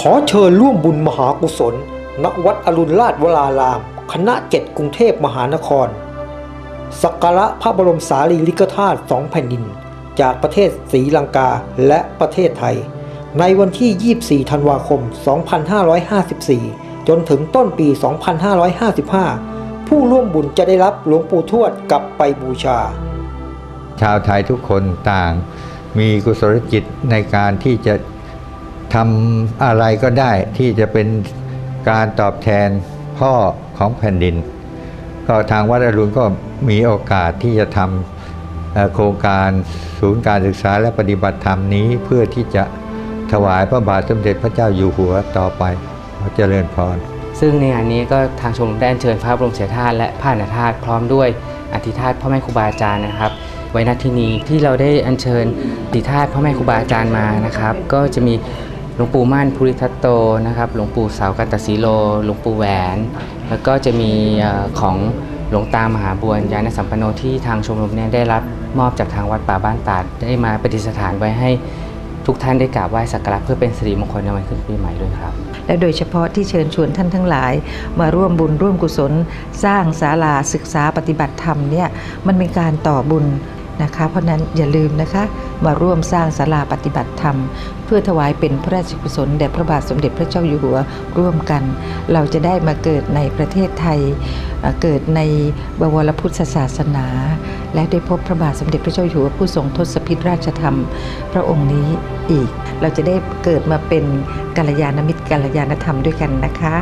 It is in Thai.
ขอเชิญร่วมบุญมหากุศล ณ วัดอรุณราชวราราม คณะเจ็ดกรุงเทพมหานคร สักการะพระบรมสารีริกธาตุสองแผ่นดิน จากประเทศศรีลังกาและประเทศไทย ในวันที่ 24 ธันวาคม 2554 จนถึงต้นปี 2555 ผู้ร่วมบุญจะได้รับหลวงปู่ทวดกลับไปบูชา ชาวไทยทุกคนต่างมีกุศลจิตในการที่จะ ทำอะไรก็ได้ที่จะเป็นการตอบแทนพ่อของแผ่นดิน ก็ทางวัดอรุณก็มีโอกาสที่จะทำโครงการศูนย์การศึกษาและปฏิบัติธรรมนี้เพื่อที่จะถวายพระบาทสมเด็จพระเจ้าอยู่หัวต่อไปขอเจริญพร ซึ่งในงานนี้ก็ทางชมรมได้อัญเชิญพระบรมเสด็จธาตุและผ้าหนาธาตุพร้อมด้วยอธิธาตุพ่อแม่ครูบาอาจารย์นะครับ ไว้ณที่นี้ที่เราได้อัญเชิญอธิธาตุพ่อแม่ครูบาอาจารย์มานะครับ ก็จะมี หลวงปู่มั่นภูริทัตโตนะครับ หลวงปู่เสากัตสีโล หลวงปู่แหวน แล้วก็จะมีของหลวงตามหาบวนยานสัมปันโนที่ทางชมรมเนี่ยได้รับมอบจากทางวัดป่าบ้านตาดได้มาประดิษฐานไว้ให้ทุกท่านได้กราบไหว้สักการะเพื่อเป็นสิริมงคลในวันขึ้นปีใหม่ด้วยครับ และโดยเฉพาะที่เชิญชวนท่านทั้งหลาย มาร่วมบุญร่วมกุศล สร้างศาลาศึกษาปฏิบัติธรรมเนี่ยมันเป็นการต่อบุญ นะคะ เพราะนั้นอย่าลืมนะคะ มาร่วมสร้างศาลาปฏิบัติธรรม เพื่อถวายเป็นพระราชกุศลแด่พระบาทสมเด็จพระเจ้าอยู่หัวร่วมกัน เราจะได้มาเกิดในประเทศไทยเอ่อเกิดในบวรพุทธศาสนา และได้พบพระบาทสมเด็จพระเจ้าอยู่หัวผู้ทรงทศพิธราชธรรม พระองค์นี้อีก เราจะได้เกิดมาเป็นกัลยาณมิตรกัลยาณธรรมด้วยกันนะคะ